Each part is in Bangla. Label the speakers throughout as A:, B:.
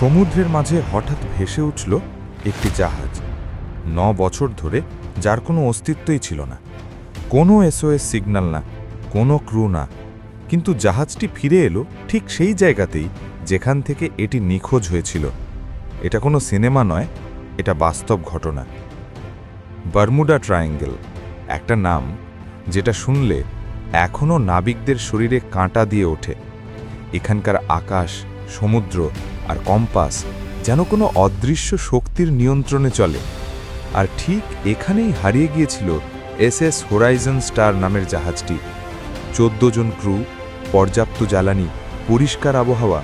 A: সমুদ্রের মাঝে হঠাৎ ভেসে উঠল একটি জাহাজ। ন বছর ধরে যার কোনো অস্তিত্বই ছিল না। কোনো এসওএস সিগন্যাল না, কোনো ক্রু না। কিন্তু জাহাজটি ফিরে এলো ঠিক সেই জায়গাতেই যেখান থেকে এটি নিখোঁজ হয়েছিল। এটা কোনো সিনেমা নয়, এটা বাস্তব ঘটনা। বারমুডা ট্রায়াঙ্গেল, একটা নাম যেটা শুনলে এখনও নাবিকদের শরীরে কাঁটা দিয়ে ওঠে। এখানকার আকাশ সমুদ্র আর কম্পাস যেন কোনো অদৃশ্য শক্তির নিয়ন্ত্রণে চলে। আর ঠিক এখানেই হারিয়ে গিয়েছিল এস এস হোরাইজন স্টার নামের জাহাজটি। চোদ্দ জন ক্রু, পর্যাপ্ত জ্বালানি, পরিষ্কার আবহাওয়া,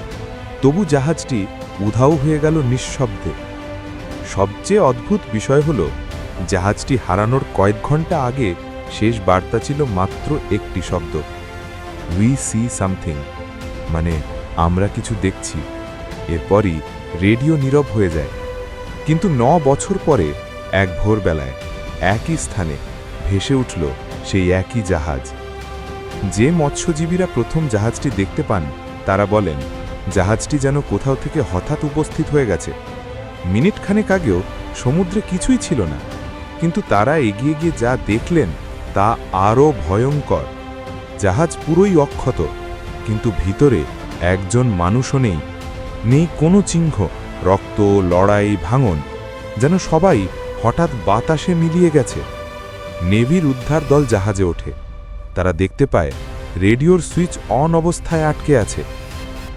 A: তবু জাহাজটি উধাও হয়ে গেল নিঃশব্দে। সবচেয়ে অদ্ভুত বিষয় হল, জাহাজটি হারানোর কয়েক ঘণ্টা আগে শেষ বার্তা ছিল মাত্র একটি শব্দ উই সি সামথিং মানে আমরা কিছু দেখছি। এরপরই রেডিও নীরব হয়ে যায়। কিন্তু ন বছর পরে এক ভোরবেলায় একই স্থানে ভেসে উঠল সেই একই জাহাজ। যে মৎস্যজীবীরা প্রথম জাহাজটি দেখতে পান, তারা বলেন, জাহাজটি যেন কোথাও থেকে হঠাৎ উপস্থিত হয়ে গেছে। মিনিটখানেক আগেও সমুদ্রে কিছুই ছিল না। কিন্তু তারা এগিয়ে গিয়ে যা দেখলেন, তা আরও ভয়ঙ্কর। জাহাজ পুরোই অক্ষত, কিন্তু ভিতরে একজন মানুষও নেই। নেই কোনো চিহ্ন, রক্ত, লড়াই, ভাঙন, যেন সবাই হঠাৎ বাতাসে মিলিয়ে গেছে। নেভির উদ্ধার দল জাহাজে ওঠে। তারা দেখতে পায়, রেডিওর সুইচ অন অবস্থায় আটকে আছে।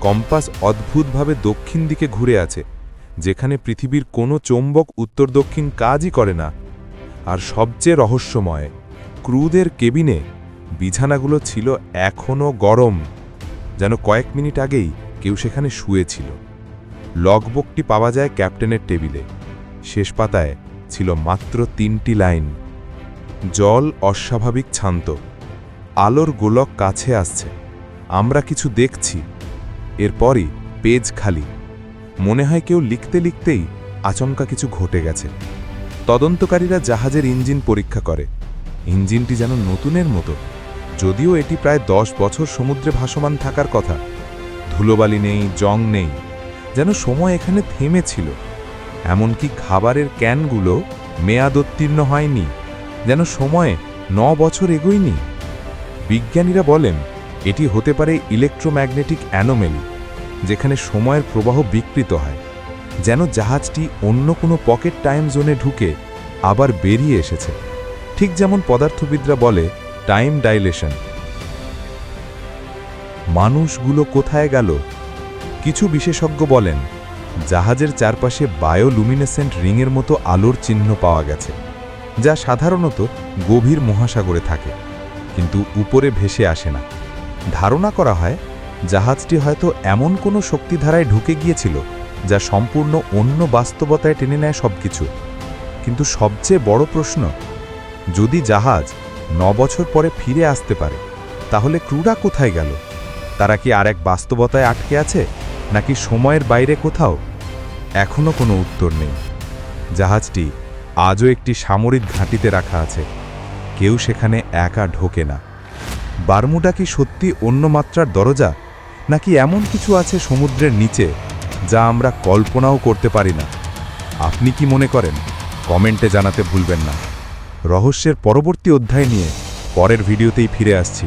A: কম্পাস অদ্ভুতভাবে দক্ষিণ দিকে ঘুরে আছে, যেখানে পৃথিবীর কোনো চৌম্বক উত্তর দক্ষিণ কাজই করে না। আর সবচেয়ে রহস্যময়, ক্রুদের কেবিনে বিছানাগুলো ছিল এখনও গরম। যেন কয়েক মিনিট আগেই কেউ সেখানে শুয়েছিল। লগবুকটি পাওয়া যায় ক্যাপ্টেনের টেবিলে। শেষ পাতায় ছিল মাত্র তিনটি লাইন। জল অস্বাভাবিক ছান্ত। আলোর গোলক কাছে আসছে। আমরা কিছু দেখছি। এরপরই পেজ খালি। মনে হয় কেউ লিখতে লিখতেই আচমকা কিছু ঘটে গেছে। তদন্তকারীরা জাহাজের ইঞ্জিন পরীক্ষা করে। ইঞ্জিনটি যেন নতুনের মতো। যদিও এটি প্রায় দশ বছর সমুদ্রে ভাসমান থাকার কথা, ধুলোবালি নেই, জং নেই, যেন সময় এখানে থেমেছিল। এমনকি খাবারের ক্যানগুলো মেয়াদোত্তীর্ণ হয়নি, যেন সময়ে ন বছর এগোয়নি। বিজ্ঞানীরা বলেন, এটি হতে পারে ইলেকট্রোম্যাগনেটিক অ্যানোমেলি, যেখানে সময়ের প্রবাহ বিকৃত হয়, যেন জাহাজটি অন্য কোনো পকেট টাইম জোনে ঢুকে আবার বেরিয়ে এসেছে। ঠিক যেমন পদার্থবিদরা বলে টাইম ডাইলেশন। মানুষগুলো কোথায় গেল? কিছু বিশেষজ্ঞ বলেন, জাহাজের চারপাশে বায়োলুমিনেসেন্ট রিংয়ের মতো আলোর চিহ্ন পাওয়া গেছে, যা সাধারণত গভীর মহাসাগরে থাকে, কিন্তু উপরে ভেসে আসে না। ধারণা করা হয়, জাহাজটি হয়তো এমন কোনো শক্তিধারায় ঢুকে গিয়েছিল, যা সম্পূর্ণ অন্য বাস্তবতায় টেনে নেয় সবকিছু। কিন্তু সবচেয়ে বড় প্রশ্ন, যদি জাহাজ বছর পরে ফিরে আসতে পারে। তাহলে ক্রুরা কোথায় গেল? তারা কি আর এক বাস্তবতায় আটকে আছে, নাকি সময়ের বাইরে কোথাও? এখনও কোনো উত্তর নেই। জাহাজটি আজও একটি সামরিক ঘাঁটিতে রাখা আছে। কেউ সেখানে একা ঢোকে না। বারমুডা কি সত্যি অন্য মাত্রার দরজা, নাকি এমন কিছু আছে সমুদ্রের নিচে, যা আমরা কল্পনাও করতে পারি না? আপনি কি মনে করেন? কমেন্টে জানাতে ভুলবেন না। রহস্যের পরবর্তী অধ্যায় নিয়ে পরের ভিডিওতেই ফিরে আসছি।